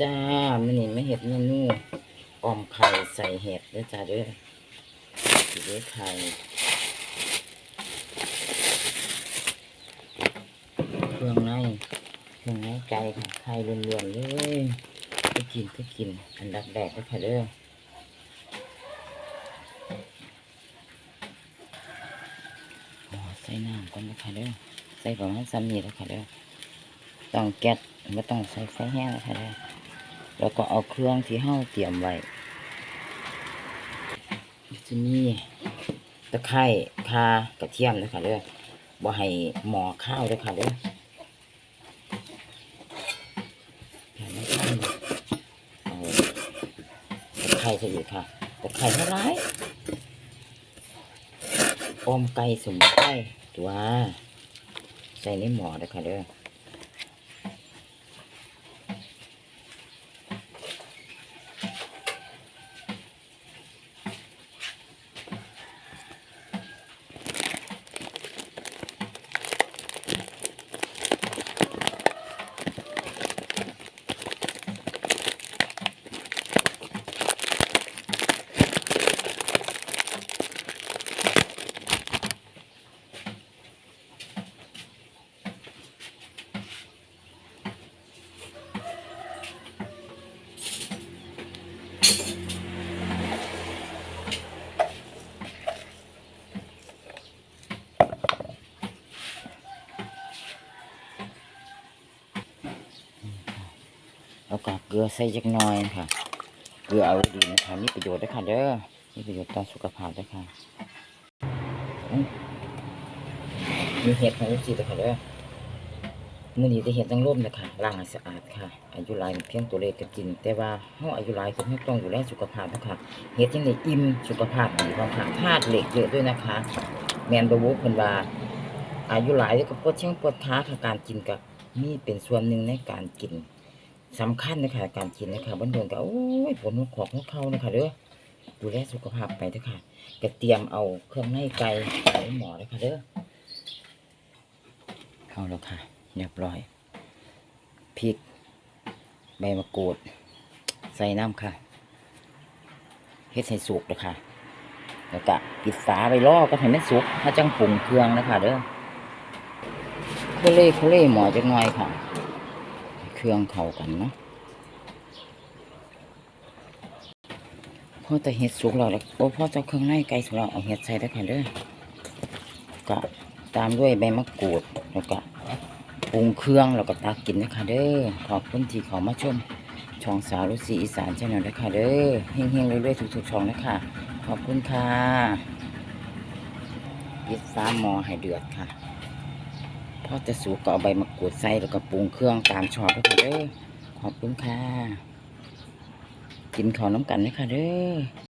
จ้ามันนี่ไม่เห็ดเมนูออมไข่ใส่เห็ดด้อจ้าด้อสีด้อไข่เครื่องในเครื่องในไก่ค่ะไข่ล้วนๆเลยก็กินก็กินอันดับแรกก็ค่ะเด้อใส่น้ำก่อนนะคะเด้อใส่ประมาณสามนิดแล้วค่ะเด้อต้องแก๊สไม่ต้องใส่ไฟแห้งนะคะเด้อ แล้วก็เอาเครื่องที่เฮาเตรียมไว้จะมีตะไคร้คากระเทียมนะคะเด้อบ่ให้หมอข้าวด้อค่ะเด้อแผ่นไม่ข้าวเอาตะไคร้ใส่อีกค่ะตะไคร้เท่าไรออมไก่สมุนไพรตัวใส่ในหม้อเด้ค่ะเด้อ แล้วก็เกลือใส่จักหน่อยค่ะ เกลือเอาดีนะคะมีประโยชน์ด้วยค่ะเด้อมีประโยชน์ต่อสุขภาพด้วยค่ะมีเห็ดของลูกศิษย์ค่ะเด้อมื่อนี้จะเห็ดตั้งร่มเลยค่ะล้างให้สะอาดค่ะ อายุหลายเพียงตัวเลขก็กิน แต่ว่าเฮาอายุหลายคนให้ต้องดูแลสุขภาพนะคะเห็ดยังไงอิ่มสุขภาพดีความค่ะธาตุเหล็กเยอะด้วยนะคะ แมนบวุเพิ่นว่าอายุหลายแล้วก็ปวดเชียงปวดขาค่ะการกินก็มีเป็นส่วนหนึ่งในการกิน สำคัญนะคะการกินนะคะบนโดนก็โอ้ยผลหัวของเขานะคะเด้อดูแลสุขภาพไปเด้อค่ะก็เตรียมเอาเครื่องในไก่ใส่หมอเลยค่ะเด้อเข้าแล้วค่ะเรียบร้อยพริกใบมะกรูด ใส่น้ำค่ะเฮ็ดให้สุกเลยค่ะแล้วก็ปิดฝาไปรอก็ให้มันสุกถ้าจังปรุงเครื่องนะคะเด้อเคเล่เคเล่หมอจังหน่อยค่ะ เครื่องเข้ากันเนาะพอแต่เห็ดสุกแล้วแล้วโอ้พอจะเครื่องในไก่สุกแล้วเอาเห็ดใส่ได้ค่ะเด้อก็ตามด้วยใบมะกรูดแล้วก็ปรุงเครื่องแล้วก็ตักกินนะคะเด้อขอบคุณที่เขามาชมช่องสาวรุสีอีสานช่องนะคะเด้อเฮงๆเรื่อยๆทุกๆช่องนะคะขอบคุณค่ะปิดฟ้าหมอให้เดือดค่ะ ทอจะสูกก็เอาใบมะกรูดใส่แล้วก็ปรุงเครื่องตามชอบด้วยค่ะเด้อขอบคุณค่ะ กินข้าวน้ำกันนะค่ะเด้อ